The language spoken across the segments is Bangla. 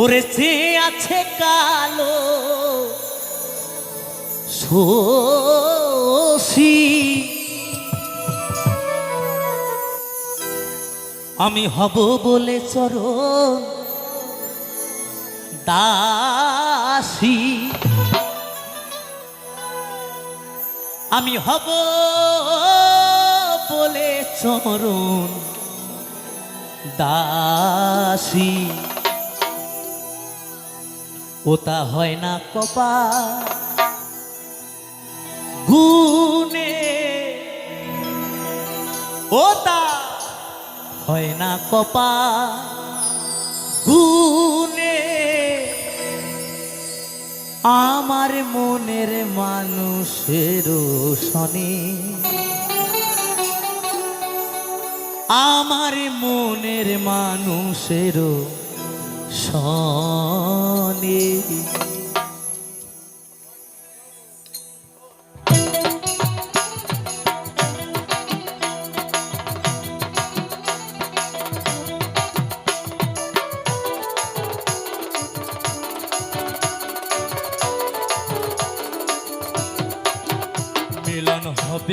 ওরে আছে কালো শোষী আমি হব বলে চরণ দাসী। আমি হব বলে চরণ দাসী। ওটা হয় না কপা গুনে ওটা হয় না কপা আমার মনের মানুষের শনি আমার মনের মানুষের শনি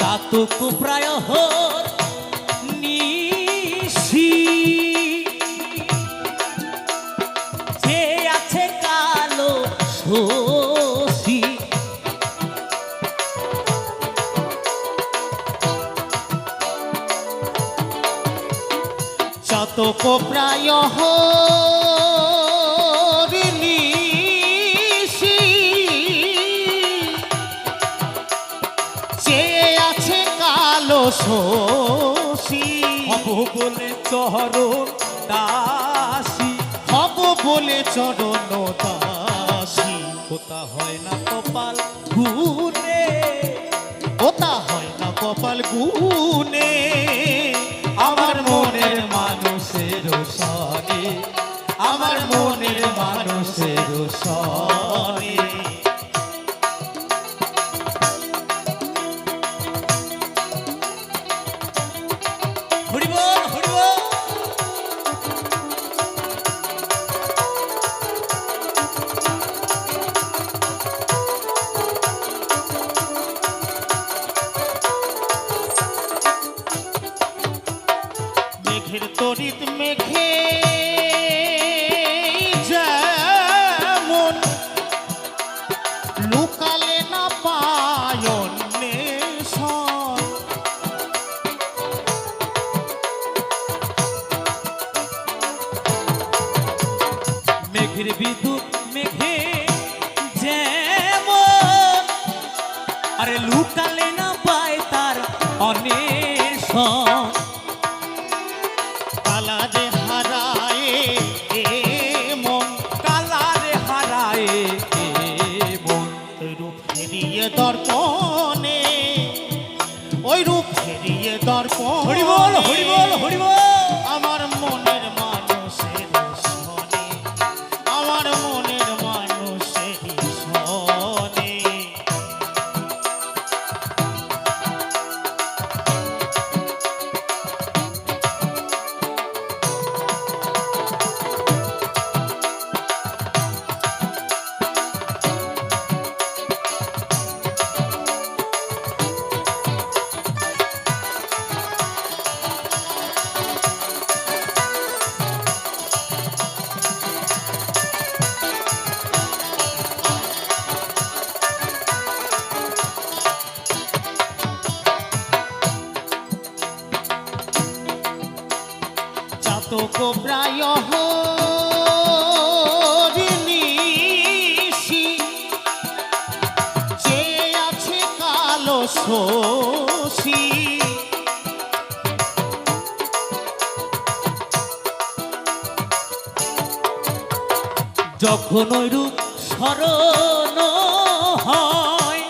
চাতক প্রায় হর নিশি। যে আছে কালো শোষী চাতক প্রায় হর শোষী হব বলে চরণ দাসী। হব বলে চরণ দাসী। কোথা হয় না কপাল গুনে তরিত মেঘে পুস্তক প্রায় হরিণীষি যে আছে কালো শোষী যখন রূপ স্মরণ হয়,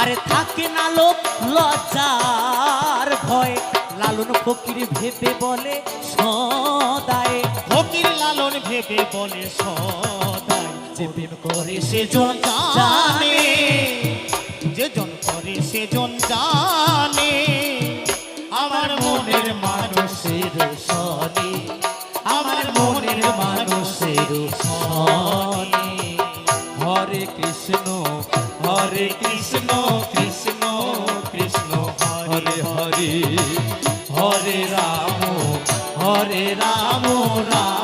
আরে থাকে না লোক লজ্জার ভয়, লালন ফকির ভেবে বলে ভেবে বলে সদাই। যে প্রেম করে সেজন জানে যে জন করে সেজন জানে। আমার মনের মানুষের সনে আমার মনের মানুষের সনে। হরে কৃষ্ণ হরে কৃষ্ণ কৃষ্ণ কৃষ্ণ হরে হরে। হরে রাম হরে রাম রাম।